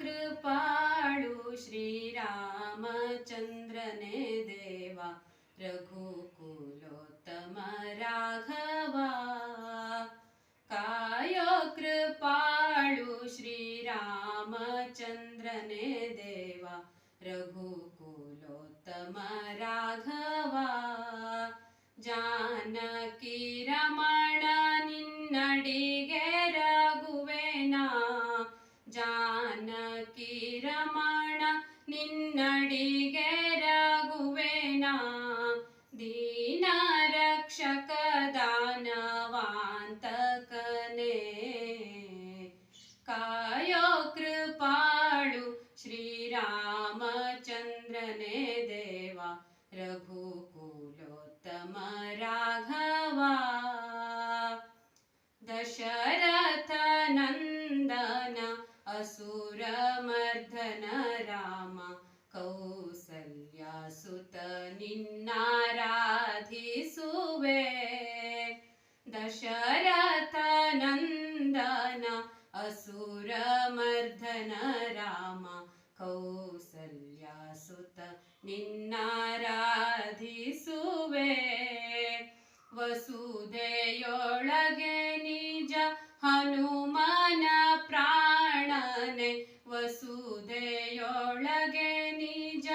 कृपाळु श्रीरामचन्द्रने देवा रघुकुलोत्तम राघवा कायो कृपाळु श्रीरामचन्द्रने देवा रघुकुलोत्तम राघवा जान रघुकुलोत्तम राघवा दशरथनन्दन असुरमर्धन राम कौसल्यासुत निन्नाराधिसुवे दशरथनन्दन असुरमर्धन राम कौसल्यासुत ನಿನ್ನಾರಾಧಿಸುವೆ. ವಸುದೆಯೊಳಗೆ ನಿಜ ಹನುಮನ ಪ್ರಾಣನೆ. ವಸುದೆಯೊಳಗೆ ನಿಜ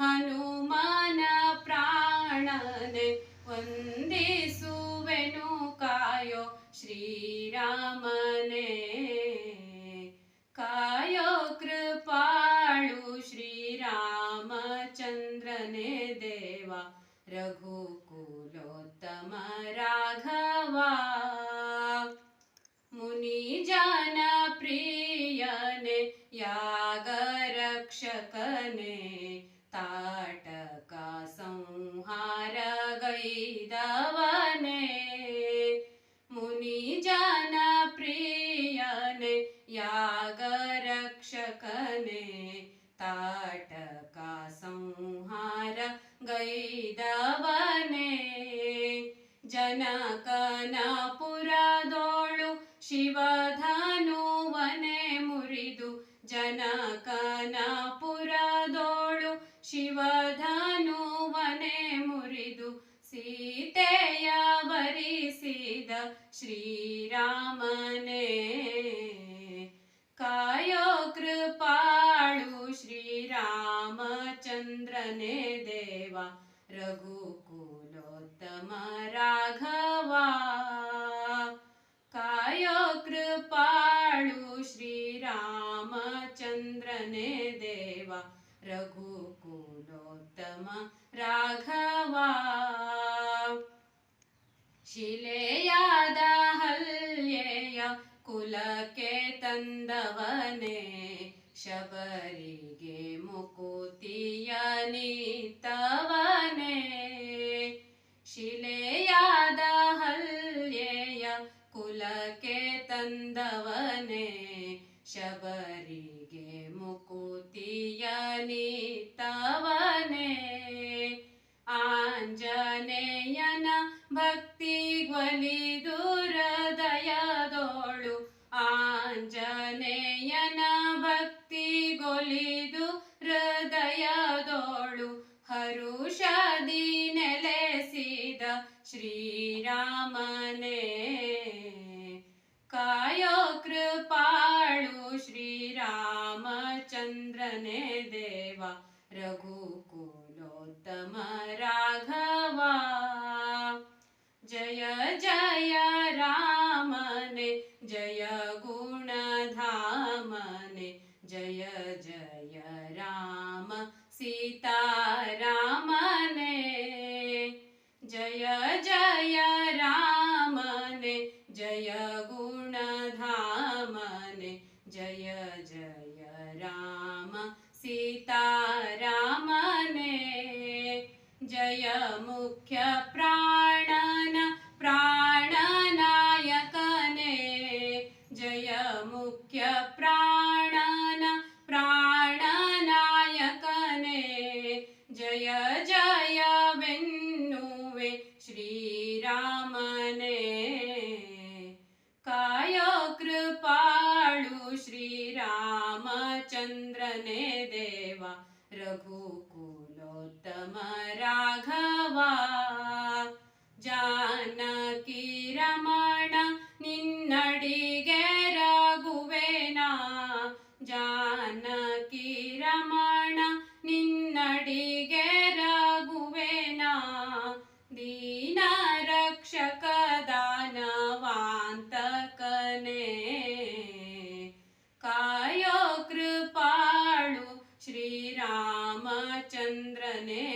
ಹನುಮನ ಪ್ರಾಣನೆ. ವಂದಿಸುವೆನು ಕಾಯೋ ಶ್ರೀರಾಮನೇ ಗೈದವನೆ ಜನಕನ ಪುರದೋಳು ಶಿವಧನುವನೆ ಮುರಿದು ಜನಕನ ಪುರದೋಳು ಶಿವಧನುವನೆ ಮುರಿದು ಸೀತೆಯ ವರಿಸಿದ ಶ್ರೀರಾಮನೇ. ರಾಘವ. ಶಿಲೆಯಾದ ಹಲ್ಯೆಯ ಕುಲಕ್ಕೆ ತಂದವನೇ, ಶಬರಿಗೆ ಮುಕುತಿಯ ನೀತವನೇ. ಶಿಲೆಯಾದ ಹಲ್ಯೆಯ ಕುಲಕ್ಕೆ ತಂದವನೇ, ಶಬರಿಗೆ ಮುಕುತಿಯ ನೀತವನೇ. ಆಂಜನೇಯನ ಭಕ್ತಿ ಒಲಿದು ಹೃದಯದೋಳು ಆಂಜನೇಯನ ಭಕ್ತಿ ಗೊಲಿದು ಹೃದಯದೋಳು ಹರುಷದಿ ನೆಲೆಸಿದ ಶ್ರೀರಾಮನೇ, ಕಾಯೋ ಕೃಪಾಳು ಶ್ರೀರಾಮಚಂದ್ರನೇ ದೇವ. ರಘುಕುಲೋತ್ತಮ ರಾಘವ जय गुण धाम जय जय राम सीता रामने जय जय रामने, जय गुण धाम जय जय राम सीता रामने जय मुख्य प्रा ಜಾನಕಿ ರಮಣ ನಿನ್ನಡಿಗೆ ರಾಘುವೇನ ಜಾನಕಿ ರಮಣ ನಿನ್ನಡಿಗೆ ರಾಘುವೇನ ದೀನ ರಕ್ಷಕ ದಾನವಾಂತಕನೇ. ಕಾಯೋ ಕೃಪಾಳು ಶ್ರೀರಾಮಚಂದ್ರನೇ.